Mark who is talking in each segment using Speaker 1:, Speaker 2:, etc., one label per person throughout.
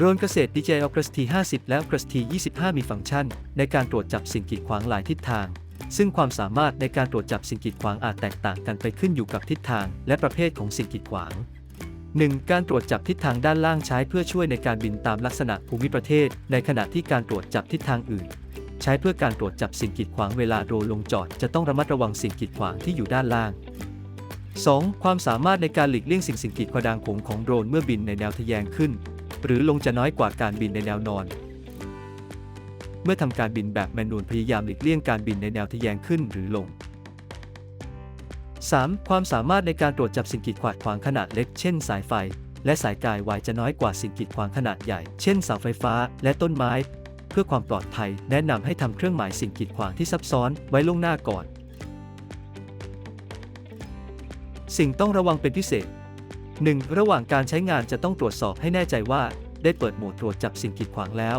Speaker 1: โดรนเกษตร DJI Opus T50 และ Opus T25 มีฟังก์ชัน ในการตรวจจับสิ่งกีดขวางหลายทิศทาง ซึ่งความสามารถในการตรวจจับสิ่งกีดขวางอาจแตกต่างกันไปขึ้นอยู่กับทิศทางและประเภทของสิ่งกีดขวาง 1. การตรวจจับทิศทางด้านล่างใช้เพื่อช่วยในการบินตามลักษณะภูมิประเทศ ในขณะที่การตรวจจับทิศทางอื่น ใช้เพื่อการตรวจจับสิ่งกีดขวางเวลาโดรนลงจอด จะต้องระมัดระวังสิ่งกีดขวางที่อยู่ด้านล่าง 2. ความสามารถในการหลีกเลี่ยงสิ่งสิ่งกีดขวางของของโดรนเมื่อบินในแนวทะแยงขึ้น หรือลงจะน้อยกว่าการบินในแนวนอน เมื่อทำการบินแบบแมนนวลพยายามหลีกเลี่ยงการบินในแนวทะแยงขึ้นหรือลง 3. ความสามารถในการตรวจจับสิ่งกีดขวางขนาดเล็ก เช่นสายไฟ และสายกายวายจะน้อยกว่าสิ่งกีดขวางขนาดใหญ่ เช่นเสาไฟฟ้าและต้นไม้ เพื่อความปลอดภัย แนะนำให้ทำเครื่องหมายสิ่งกีดขวางที่ซับซ้อนไว้ล่วงหน้าก่อน สิ่งต้องระวังเป็นพิเศษ 1. ระหว่างการใช้งานจะต้องตรวจสอบให้แน่ใจว่า ได้เปิดโหมดตรวจจับสิ่งกีดขวางแล้ว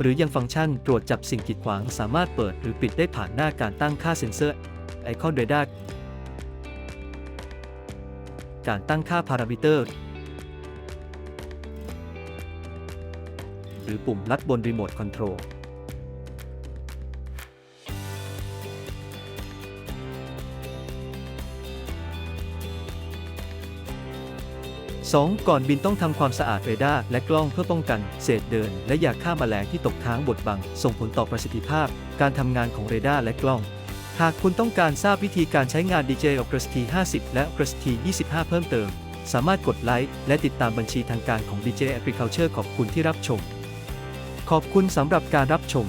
Speaker 1: หรือยังฟังก์ชันตรวจจับสิ่งกีดขวางสามารถเปิดหรือปิดได้ผ่านหน้าการตั้งค่าเซ็นเซอร์ไอคอนเรดาร์การตั้งค่าพารามิเตอร์ หรือปุ่มลัดบนรีโมทคอนโทรล 2. ก่อนบินต้องทำความสะอาดเรดาร์และกล้องเพื่อป้องกัน เศษเดิน และยาฆ่าแมลงที่ตกค้างบดบัง ส่งผลต่อประสิทธิภาพ การทำงานของเรดาร์และกล้อง หากคุณต้องการทราบวิธีการใช้งาน DJI Opus T50 และ Opus T25 เพิ่มเติม สามารถกดไลค์และติดตามบัญชีทางการของ DJ Agriculture ขอบคุณที่รับชม ขอบคุณสำหรับการรับชม